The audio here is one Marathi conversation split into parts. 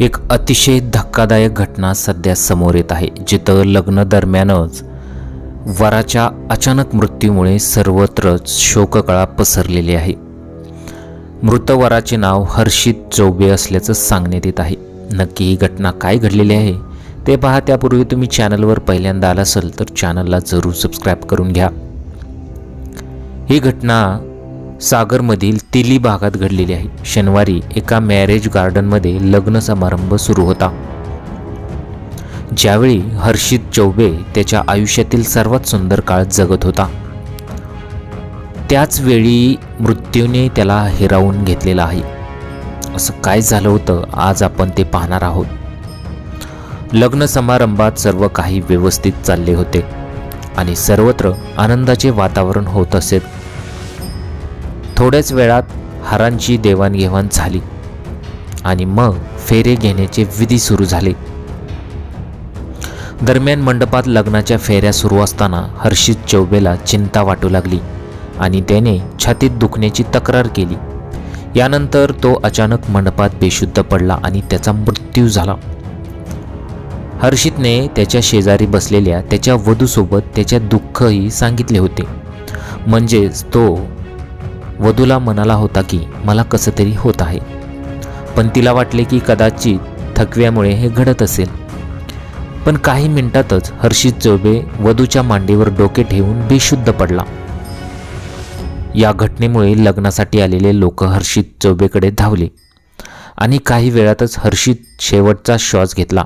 एक अतिशय धक्कादायक घटना सध्या समोर येत आहे जिथं लग्न दरम्यानच वराच्या अचानक मृत्यूमुळे सर्वत्रच शोककळा पसरलेली आहे. मृत वराचे नाव हर्षित चौबे असल्याचं सांगण्यात येत आहे. नक्की ही घटना काय घडलेली आहे ते पहा. त्यापूर्वी तुम्ही चॅनलवर पहिल्यांदा आला असाल तर चॅनलला जरूर सबस्क्राईब करून घ्या. ही घटना सागरमधील तिली भागात घडलेली आहे. शनिवारी एका मॅरेज गार्डनमध्ये लग्न समारंभ सुरू होता. ज्यावेळी हर्षित चौबे त्याच्या आयुष्यातील सर्वात सुंदर काळ जगत होता. त्याच वेळी मृत्यूने त्याला हिरावून घेतलेला आहे. असं काय झालं होतं आज आपण ते पाहणार आहोत. लग्न समारंभात सर्व काही व्यवस्थित चालले होते आणि सर्वत्र आनंदाचे वातावरण होत असेल थोड्याच वेळात हारांची देवाणघेवाण झाली आणि मग फेरे घेण्याचे विधी सुरू झाले. दरम्यान मंडपात लग्नाच्या फेऱ्या सुरू असताना हर्षित चौबेला चिंता वाटू लागली आणि त्याने छातीत दुखण्याची तक्रार केली. यानंतर तो अचानक मंडपात बेशुद्ध पडला आणि त्याचा मृत्यू झाला. हर्षितने त्याच्या शेजारी बसलेल्या त्याच्या वधूसोबत त्याच्या दुःखही सांगितले होते. म्हणजेच तो वधूला म्हणाला होता की मला कसं तरी होत आहे. पण तिला वाटले की कदाचित थकव्यामुळे हे घडत असेल. पण काही मिनिटातच हर्षित चौबे वधूच्या मांडीवर डोके ठेवून बेशुद्ध पडला. या घटनेमुळे लग्नासाठी आलेले लोक हर्षित चौबेकडे धावले आणि काही वेळातच हर्षित शेवटचा श्वास घेतला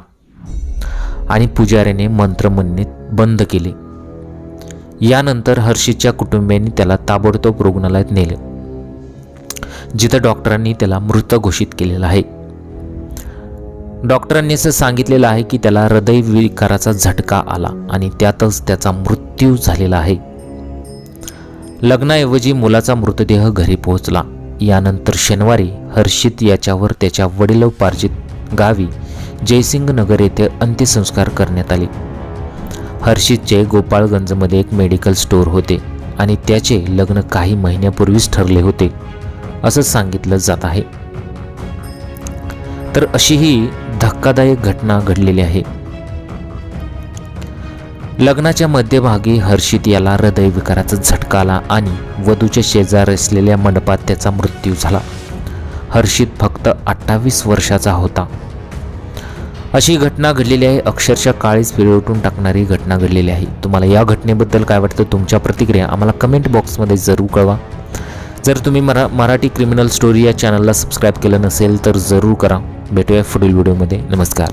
आणि पुजाऱ्याने मंत्र बंद केले. यानंतर हर्षितच्या कुटुंबियांनी त्याला ताबडतोब रुग्णालयात नेले जिथं डॉक्टरांनी त्याला मृत घोषित केलेला आहे. डॉक्टरांनी असं सांगितलेलं आहे की त्याला हृदयविकाराचा झटका आला आणि त्यातच त्याचा मृत्यू झालेला आहे. लग्नाऐवजी मुलाचा मृतदेह घरी पोहोचला. यानंतर शनिवारी हर्षित याच्यावर त्याच्या वडिलोपार्जित गावी जयसिंग नगर येथे अंत्यसंस्कार करण्यात आले. हर्षितचे गोपाळगंजमध्ये एक मेडिकल स्टोअर होते आणि त्याचे लग्न काही महिन्यापूर्वीच ठरले होते असं सांगितलं जात आहे. तर अशी ही धक्कादायक घटना घडलेली आहे. लग्नाच्या मध्यभागी हर्षित याला हृदयविकाराचा झटका आला आणि वधूच्या शेजार असलेल्या मंडपात त्याचा मृत्यू झाला. हर्षित फक्त अठ्ठावीस वर्षाचा होता. अशी घटना घडलेली आहे. अक्षरशः काळीच पिळवटून टाकणारी घटना घडलेली आहे. तुम्हाला या घटनेबद्दल काय वाटतं? तुमच्या प्रतिक्रिया आम्हाला कमेंट बॉक्समध्ये जरूर कळवा. जर तुम्ही मरा मराठी क्रिमिनल स्टोरी या चॅनलला सबस्क्राईब केलं नसेल तर जरूर करा. भेटूया पुढील व्हिडिओमध्ये नमस्कार.